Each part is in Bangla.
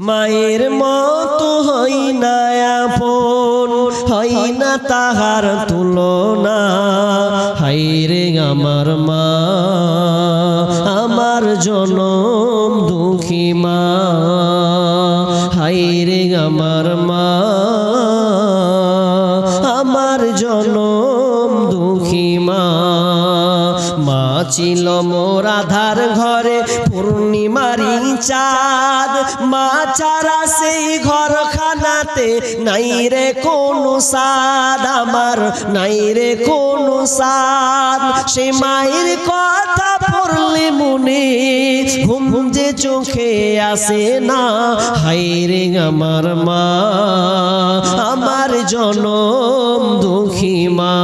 মায়ের মতো হই না আপন হই না তাহার তুলনা। হাই রে আমার মা, আমার জনম দুঃখী মা। হাই রে আমার মা, আমার জনম ছিল মোর আধার ঘরে পূর্ণিমারি চাঁদ মা ছাড়া সেই ঘর খানাতে নাই রে কোনো সাদ আমার নাই রে কোনো সাদ সে মায়ের কথা পড়লে মনে ঘুম যে চোখে আসে না। হাই রে আমার মা, আমার জনম দুঃখী মা।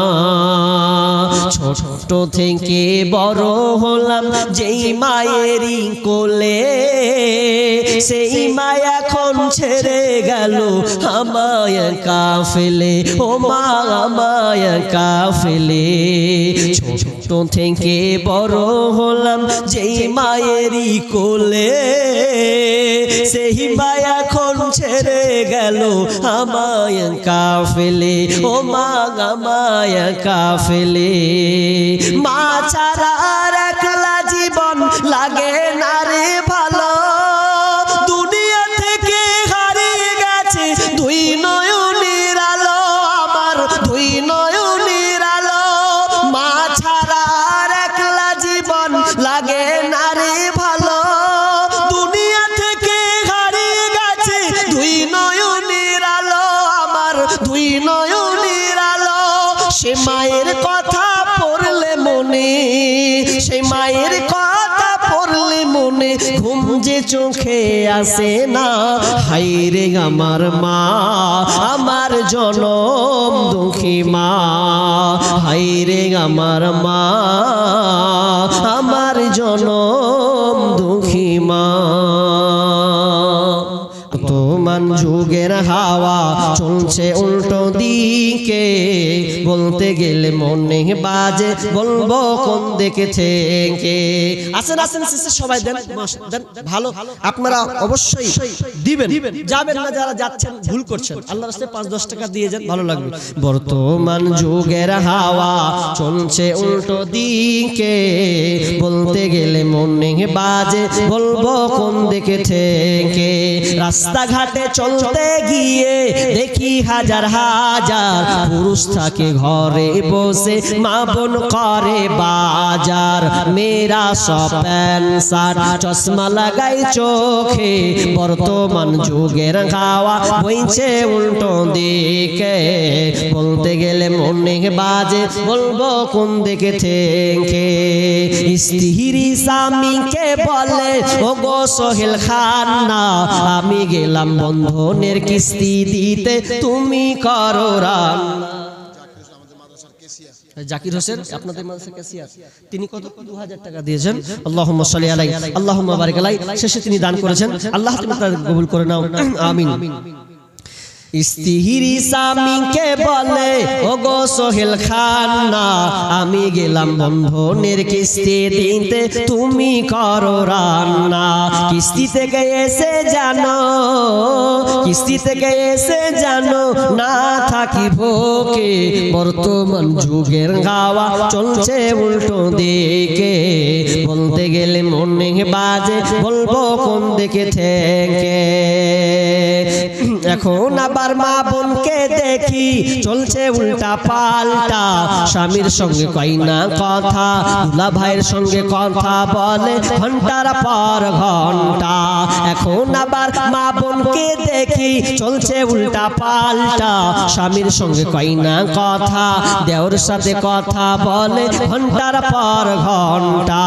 থেকে বড় হলাম যেই মায়েরই কোলে সেই মা এখন ছেড়ে গেল আমায় কাফেলে। ও মা আমায় কাফেলে। ছোট থেকে বড় হলাম যেই মায়েরই কোলে। সেই মা এখন ছেড়ে গেল আমায় কাফেলে। ও মা আমায় কাফেলে। মা ছাড়া লাগে না রে ভালো। দুনিয়া থেকে হারিয়ে গেছে দুই নয়নের আলো। আমার দুই নয়নের আলো। সে মায়ের কথা পড়লে মনে, সে মায়ের কথা পড়লে মনে, ঘুম যে চোখে আসে না। হাই রে আমার মা, আমার জনম দুঃখী মা। হাই রে আমার মা। বর্তমান যুগের হাওয়া চলছে উল্টো দিকে। বলতে গেলে মনে বাজে, বলব কোন দিকে থেকে? আসেন আসেন সবাই দেন দেন, ভালো। আপনারা অবশ্যই দিবেন। যাবেন না, যারা যাচ্ছেন, ভুল করছেন। আল্লাহ রাস্তায় পাঁচ, দশ টাকা দিয়ে যান, ভালো লাগবে। বর্তমান যুগের হাওয়া চলছে উল্টো দিকে। বলতে গেলে মনে বাজে, বলব কোন দিকে থেকে? রাস্তাঘাটে চলতে গিয়ে দেখি হাজার হাজার পুরুষ থাকে ঘরে বসে, মা বোন করে বাজার। মেয়েরা সব প্যান্ট চশমা লাগাই চোখে। বর্তমান যুগের খাওয়া বইছে উল্টো গেলে বাজে বলব কোন দিকে থেকে স্ত্রী স্বামীকে বলে ও গো সোহেল খান না আমি গেলাম বন্ধনের কিস্তি দিতে, তুমি করো রান্না। জাকির হোসেন, আপনাদের মাদ্রাসার ক্যাশিয়ার। তিনি কত? দু হাজার টাকা দিয়েছেন। আল্লাহুম্মা সাল্লি আলাই আল্লাহুম্মা বারিক আলাই শেষে তিনি দান করেছেন। আল্লাহ তুমি তার কবুল করে নাও। আমিন। স্ত্রী স্বামীকে বলে ও গো সোহেল খান না আমি গেলাম বন্ধনের কিস্তি দিতে, তুমি করো রান্না। কিস্তি থেকে এসে জানো, কিস্তি থেকে এসে জানো, না থাকি ভোকে, বর্তমান যুগের গাওয়া চলছে উল্টো দিকে। বলতে গেলে মনে বাজে, বলব কোন দিকে থেকে? এখন আবার মা বোনকে দেখি চলছে উল্টা পাল্টা। স্বামীর সঙ্গে কই না কথা, দুলা ভাইয়ের সঙ্গে কথা বলে ঘণ্টার পর ঘণ্টা। এখন আবার মা বোনকে দেখি চলছে উল্টা পাল্টা। স্বামীর সঙ্গে কই না কথা, দেওর সাথে কথা বলে ঘণ্টার পর ঘণ্টা।